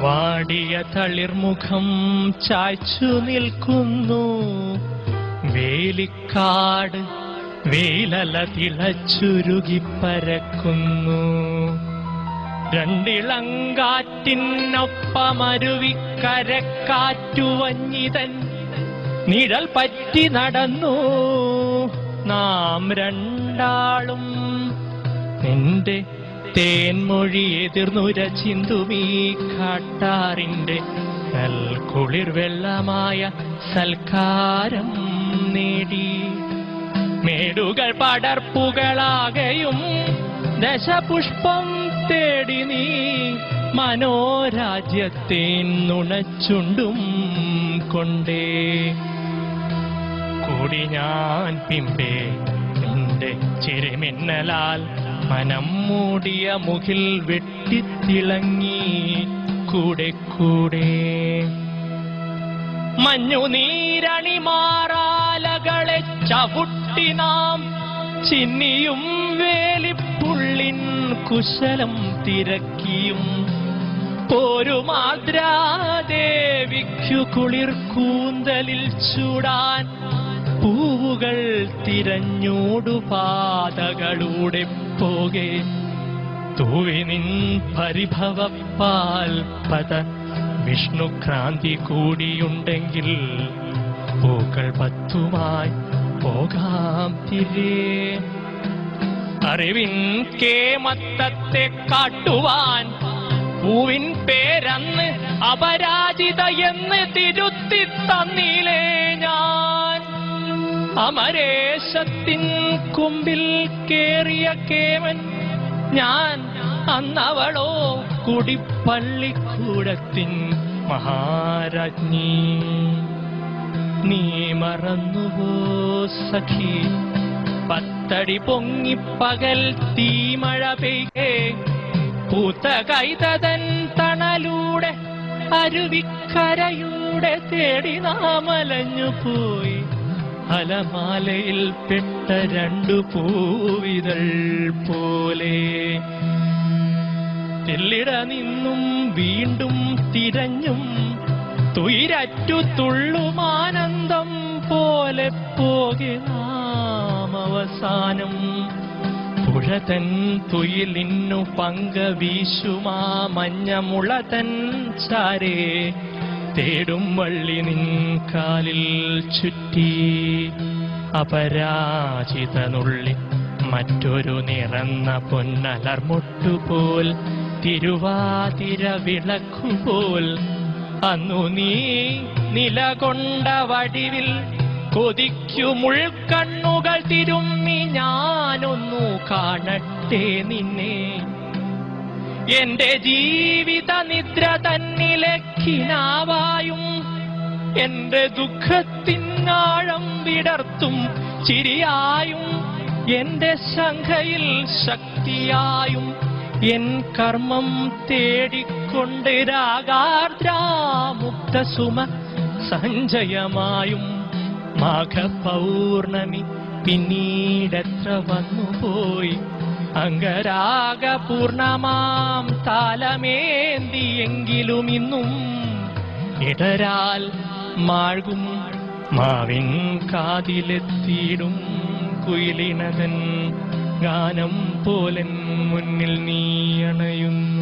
വാടിയ തളിർമുഖം ചായ്ച്ചു നിൽക്കുന്നു. വേലിക്കാട് വേലല തിളച്ചുരുകി പരക്കുന്നു. രണ്ടിളങ്കാറ്റിനൊപ്പമരുവിക്കരക്കാറ്റുവഞ്ഞിതൻ നിഴൽ പറ്റി നടന്നു. നാം രണ്ടാളും നിന്റെ തേൻമൊഴി എതിർന്നുര ചിന്തുമീ കാട്ടാറിന്റെ കുളിർ വെള്ളമായ സൽക്കാരം നേടി. മേടുകൾ പടർപ്പുകളാകെയും ദശപുഷ്പം തേടി നീ മനോരാജ്യത്തെ നുണച്ചുണ്ടും കൊണ്ടേ. കൂടി ഞാൻ പിമ്പേ നിന്റെ ചിരിമിന്നലാൽ മനം മൂടിയ മുകിൽ വെട്ടിത്തിളങ്ങി. കൂടെ കൂടെ. മഞ്ഞു നീരണി മാറാലകളെ ചവിട്ടി നാം. ചിന്നിയും വേലിപ്പുള്ളിൻ കുശലം തിരക്കിയും. പോരുമാദ്രാദേവിക്കു കുളിർ കൂന്തലിൽ ചൂടാൻ. പൂവുകൾ തിരഞ്ഞോടു പാതകളുടെ പോകെ. തൂവിനിൻ പരിഭവപ്പാൽ പത വിഷ്ണുക്രാന്തി കൂടിയുണ്ടെങ്കിൽ പൂക്കൾ പത്തുമായി പോകാം തിരേ. അറിവിൻ കേമത്തത്തെ കാട്ടുവാൻ പൂവിൻ പേരന്ന് അപരാജിത എന്ന് തിരുത്തി തന്നിലേ. അമരേശത്തിൻ കുമ്പിൽ കേറിയ കേമൻ. ഞാൻ അന്നവളോ കുടിപ്പള്ളിക്കൂടത്തിൻ മഹാരാജ്ഞി. നീ മറന്നുവോ സഖി. പത്തടി പൊങ്ങി പകൽ തീമഴ പെയ്യേ പൂത്ത കൈതതൻ തണലൂടെ അരുവിക്കരയൂടെ തേടി നാമലഞ്ഞു പോയി അലമാലയിൽ പെട്ട രണ്ടു പൂവിതൾ പോലെ. തെല്ലിട നിന്നും വീണ്ടും തിരഞ്ഞും തുയിരറ്റു തുള്ളുമാനന്ദം പോലെ പോകെ നാം അവസാനം. പുഴതൻ തുയിലിന്നു പങ്ക വീശുമാ മഞ്ഞമുളതൻ ചാരേ. തേടും വള്ളി നിൻ കാലിൽ ചുറ്റി. അപരാജിതനുള്ളി മറ്റൊരു നിറന്ന പൊന്നലർമുട്ടുപോൽ തിരുവാതിര വിളക്കുപോൽ അന്നു നീ നിലകൊണ്ട വടിവിൽ കൊതിക്കുമുൾക്കണ്ണുകൾ തിരുമ്മി ഞാനൊന്നു കാണട്ടെ നിന്നെ. എന്റെ ജീവിത നിദ്ര തന്നിലക്കിനാവായും എന്റെ ദുഃഖത്തിനാഴം വിടർത്തും ചിരിയായും. എന്റെ ശങ്കയിൽ ശക്തിയായും. എൻ കർമ്മം തേടിക്കൊണ്ട് രാഗാർദ്രാമുക്ത സുമ സഞ്ചയമായും മാഘപൗർണമി പിന്നീടെത്ര വന്നുപോയി. അംഗരാഗപൂർണമാം താലമേന്തിയെങ്കിലും ഇന്നും ഇടരാൽ മാഴ്കും. മാവിൻ കാതിലെത്തിയിടും കുയിലിണകൻ ഗാനം പോലൻ മുന്നിൽ നീ അണയുന്നു.